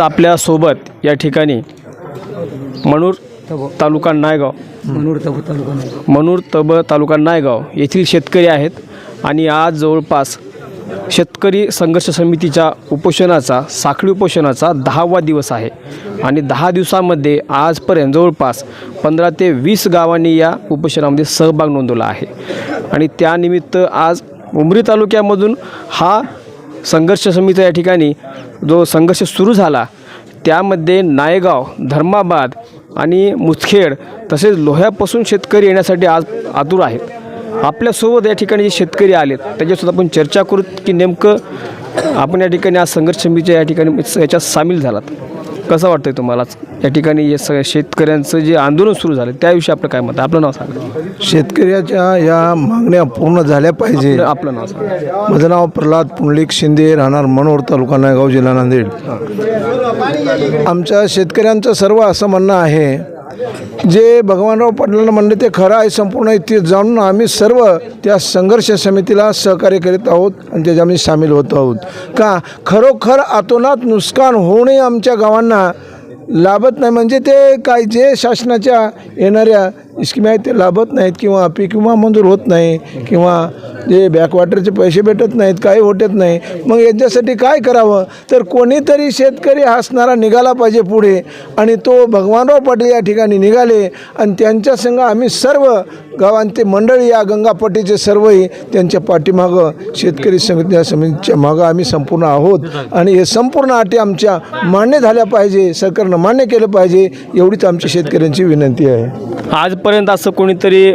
आपल्यासोबत या ठिकाणी मनूर तालुका नायगाव. मनोर तबू तालुका मनूर तब तालुका नायगाव येथील शेतकरी आहेत आणि आज जवळपास शेतकरी संघर्ष समितीच्या उपोषणाचा साखळी उपोषणाचा दहावा दिवस आहे. आणि दहा दिवसामध्ये आजपर्यंत जवळपास पंधरा ते वीस गावांनी या उपोषणामध्ये सहभाग नोंदवला आहे. आणि त्यानिमित्त आज उमरी तालुक्यामधून हा संघर्ष समिती या ठिकाणी जो संघर्ष सुरू झाला त्यामध्ये नायगाव धर्माबाद आणि मुचखेड तसेच लोह्यापासून शेतकरी येण्यासाठी आज आतुर आहेत. आपल्यासोबत या ठिकाणी जे शेतकरी आलेत त्याच्यासुद्धा आपण चर्चा करू की नेमकं आपण या ठिकाणी आज संघर्ष समितीच्या या ठिकाणी याच्यात सामील झालात. कसं वाटतंय तुम्हाला? या ठिकाणी हे सगळ्या शेतकऱ्यांचं जे आंदोलन सुरू झालं त्याविषयी आपलं काय मत आहे? आपलं नाव सांगा. शेतकऱ्याच्या या मागण्या पूर्ण झाल्या पाहिजे. आपलं- आपलं नाव सांगा. माझं नाव प्रल्हाद पुंडलिक शिंदे राहणार मनोर तालुका नायगाव जिल्हा नांदेड. आमच्या शेतकऱ्यांचं सर्व असं म्हणणं आहे जे भगवानराव पाटलांना म्हणले ते खरं आहे संपूर्ण ते जाणून आम्ही सर्व त्या संघर्ष समितीला सहकार्य करीत आहोत आणि त्याच्यामध्ये सामील होत आहोत. का? खरोखर अतोनात नुकसान होणे आमच्या गावांना लाभत नाही. म्हणजे ते काय? जे शासनाच्या येणाऱ्या स्कीम आहेत ते लाभत नाहीत किंवा पीक विमा मंजूर होत नाही किंवा जे बॅकवॉटरचे पैसे भेटत नाहीत काही होटत नाही. मग याच्यासाठी काय करावं? तर कोणीतरी शेतकरी हसणारा निघाला पाहिजे पुढे आणि तो भगवानराव पाटील या ठिकाणी निघाले आणि त्यांच्या संग आम्ही सर्व गावांचे मंडळी या गंगापट्टीचे सर्वही त्यांच्या पाठीमागं शेतकरी समिती समितीच्या मागं आम्ही संपूर्ण आहोत. आणि हे संपूर्ण अटी आमच्या मान्य झाल्या पाहिजे सरकारनं मान्य केलं पाहिजे एवढीच आमच्या शेतकऱ्यांची विनंती आहे. आजपर्यंत असं कोणीतरी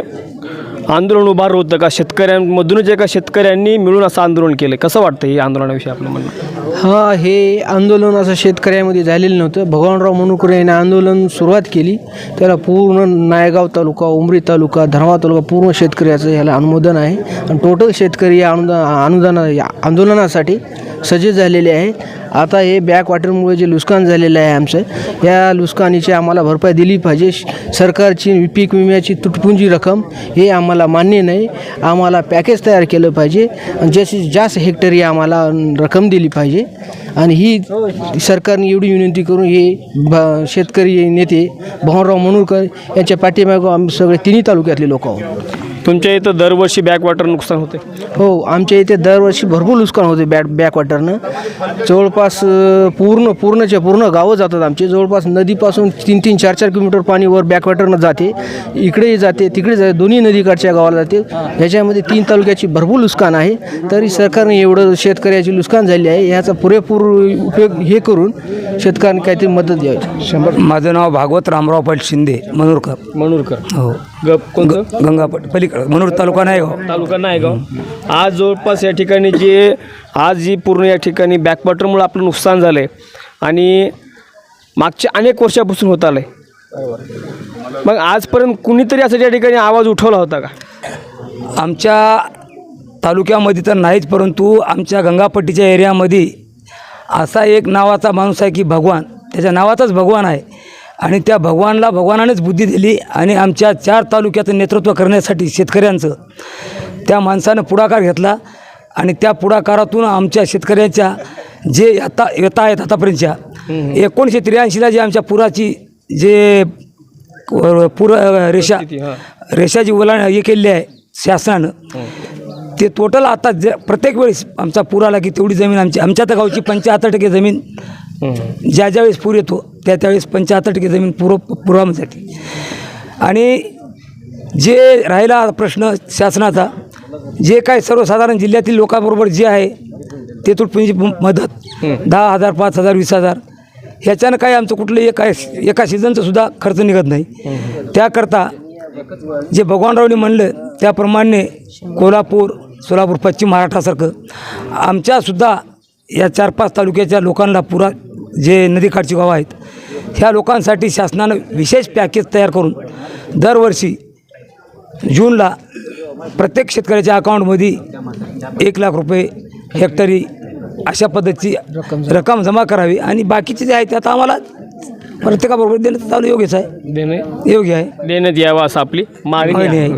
आंदोलन उभारलं होतं का? शेतकऱ्यांमधूनच एका शेतकऱ्यांनी मिळून असं आंदोलन केलं. कसं वाटतं हे आंदोलनाविषयी आपलं म्हणणं? हां हे आंदोलन असं शेतकऱ्यामध्ये झालेलं नव्हतं. भगवानराव मनुकर यांनी आंदोलन सुरुवात केली. त्याला पूर्ण नायगाव तालुका उमरी तालुका धर्मा तालुका पूर्ण शेतकऱ्याचं ह्याला अनुमोदन आहे. आणि टोटल शेतकरी या अनुदान अनुदान या आंदोलनासाठी सज्ज झालेले आहे. आता हे बॅक वॉटरमुळे जे नुकसान झालेलं आहे आमचं या नुकसानीची आम्हाला भरपाई दिली पाहिजे. सरकारची पीक विम्याची तुटपुंजी रक्कम हे आम्हाला मान्य नाही. आम्हाला पॅकेज तयार केलं पाहिजे. जास्तीत जास्त हेक्टरी आम्हाला रक्कम दिली पाहिजे. आणि ही सरकारने एवढी विनंती करून हे ब शेतकरी नेते भवनराव मनूरकर यांच्या पाठीमागं आम्ही सगळे तिन्ही तालुक्यातले लोक आहोत. तुमच्या इथं दरवर्षी बॅकवॉटर नुकसान होते? हो आमच्या इथे दरवर्षी भरपूर नुकसान होते बॅक बॅकवॉटरनं जवळपास अ, पूर्ण पूर्णच्या पूर्ण गावं जातात आमचे. जवळपास नदीपासून तीन तीन चार चार किलोमीटर पाणी वर बॅकवॉटरनं जाते. इकडेही जाते तिकडे जाते दोन्ही नदीकाठच्या गावाला जाते. ह्याच्यामध्ये तीन तालुक्याची भरपूर नुकसान आहे. तरी सरकारने एवढं शेतकऱ्याची नुकसान झाली आहे. ह्याचा पुरेपूर उपयोग हे करून शेतकऱ्यांनी काहीतरी मदत द्यावी शंभर माझं नाव भागवत रामराव पाटील शिंदे मनोरकर. मनूरकर. हो. ग कोणतं? गंगापट पलीकडे. मनोर तालुका नाही हो. तालुका नायगाव आज जवळपास या ठिकाणी जे आज जी पूर्ण या ठिकाणी बॅकवॉटरमुळे आपलं नुकसान झालं आहे आणि मागच्या अनेक वर्षापासून होत आलं आहे मग आजपर्यंत कुणीतरी असं या ठिकाणी आवाज उठवला होता का? आमच्या तालुक्यामध्ये तर नाहीच परंतु आमच्या गंगापट्टीच्या एरियामध्ये असा एक नावाचा माणूस आहे की भगवान त्याच्या नावाचाच भगवान आहे. आणि त्या भगवानला भगवानानेच बुद्धी दिली आणि आमच्या चार तालुक्याचं नेतृत्व करण्यासाठी शेतकऱ्यांचं. त्या माणसानं पुढाकार घेतला आणि त्या पुढाकारातून आमच्या शेतकऱ्याच्या जे आता येत आहेत आतापर्यंतच्या एकोणीसशे त्र्याऐंशीला जे आमच्या पुराची जे पूर रेषा रेषा जी ओलांड हे केलेली आहे शासनानं. ते टोटल आता जे प्रत्येक वेळेस आमचा पूर आला की तेवढी जमीन आमची आमच्या तर गावची पंच्याहत्तर टक्के जमीन ज्या ज्या वेळेस पूर येतो त्या त्यावेळेस पंच्याहत्तर टक्के जमीन पुर पुरामध्ये आणि जे राहिला प्रश्न शासनाचा जे काय सर्वसाधारण जिल्ह्यातील लोकांबरोबर जे आहे ते तुटपुंजी मदत दहा हजार पाच हजार वीस हजार ह्याच्यानं काय आमचं कुठलं एका एका सीझनचं सुद्धा खर्च निघत नाही. त्याकरता जे भगवानरावने म्हणलं त्याप्रमाणे कोल्हापूर सोलापूर पश्चिम महाराष्ट्रासारखं आमच्यासुद्धा या चार पाच तालुक्याच्या लोकांना पुरा जे नदीकाठची गावं आहेत ह्या लोकांसाठी शासनानं विशेष पॅकेज तयार करून दरवर्षी जूनला प्रत्येक शेतकऱ्याच्या अकाउंटमध्ये एक लाख रुपये हेक्टरी अशा पद्धतीची रक्कम जमा. करावी. आणि बाकीचे जे आहे ते आता आम्हाला प्रत्येकाबरोबर देणं चालू योग्यच आहे. देणे? योग्य आहे. देण्यात यावं असं आपली मागणी आहे.